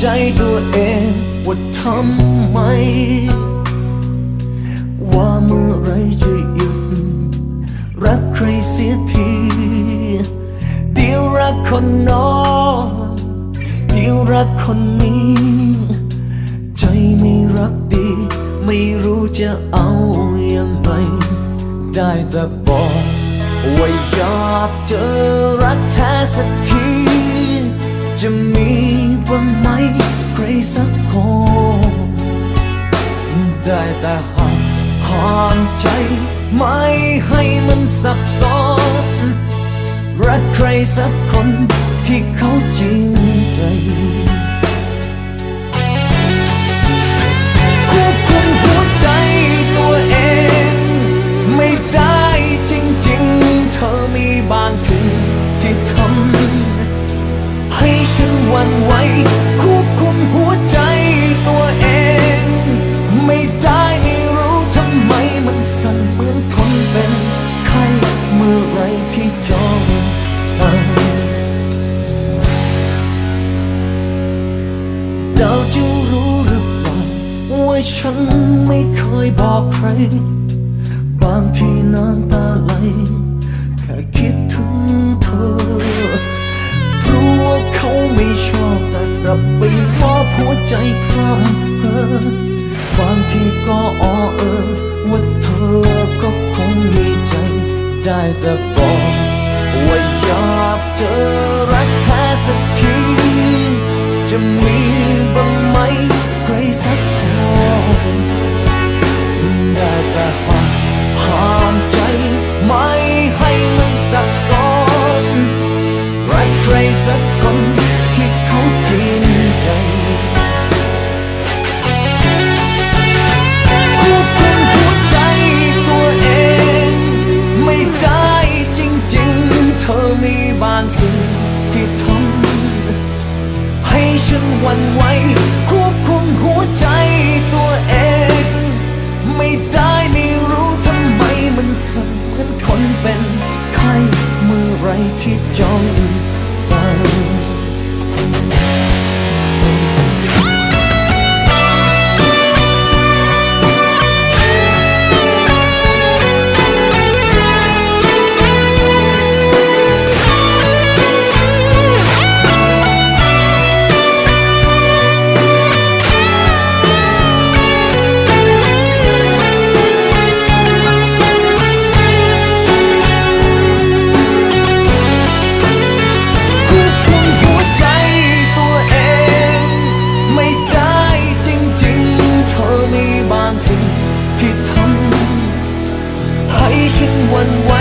ใจตัวเองว่าทำไม ว่าเมื่อไรจะหยุด รักใครเสียทีเดี๋ยวรักคนนอนเดี๋ยวรักคนนี้ ใจไม่รักดี ไม่รู้จะเอาอย่างไรได้แต่บอกว่าอยากเจอรักแท้สักที จะมีบ้างไหมใครสักคนได้แต่หักห้ามใจ ไม่ให้มันสับสนรักใครสักคนที่เขาจริงใจ วั่นไหวควบคุมหัวใจตัวเอง ไม่ได้ไม่รู้ทำไมมันสั่นเหมือนคนเป็นไข้เมื่อไรที่จองตาดาวจะรู้หรือเปล่าว่าฉันไม่เคยบอกใคร บางทีน้ำตาไหลแค่คิดถึงเธอ เพอบางทีก็อ้อเออว่าเธอก็คงมีใจ ได้แต่บอกว่าอยากเจอรักแท้สักที จะมีบ้างไหมใครสักคนได้แต่ห้ามห้ามใจไม่ให้มันสับสนรักใครสัก มีบางสิ่งที่ทำให้ฉันหวั่นไหวควบคุมหัวใจตัวเอง ไม่ได้ไม่รู้ทำไมมันสั่นเหมือนคนเป็นไข้เมื่อไรที่จ้องตา อมี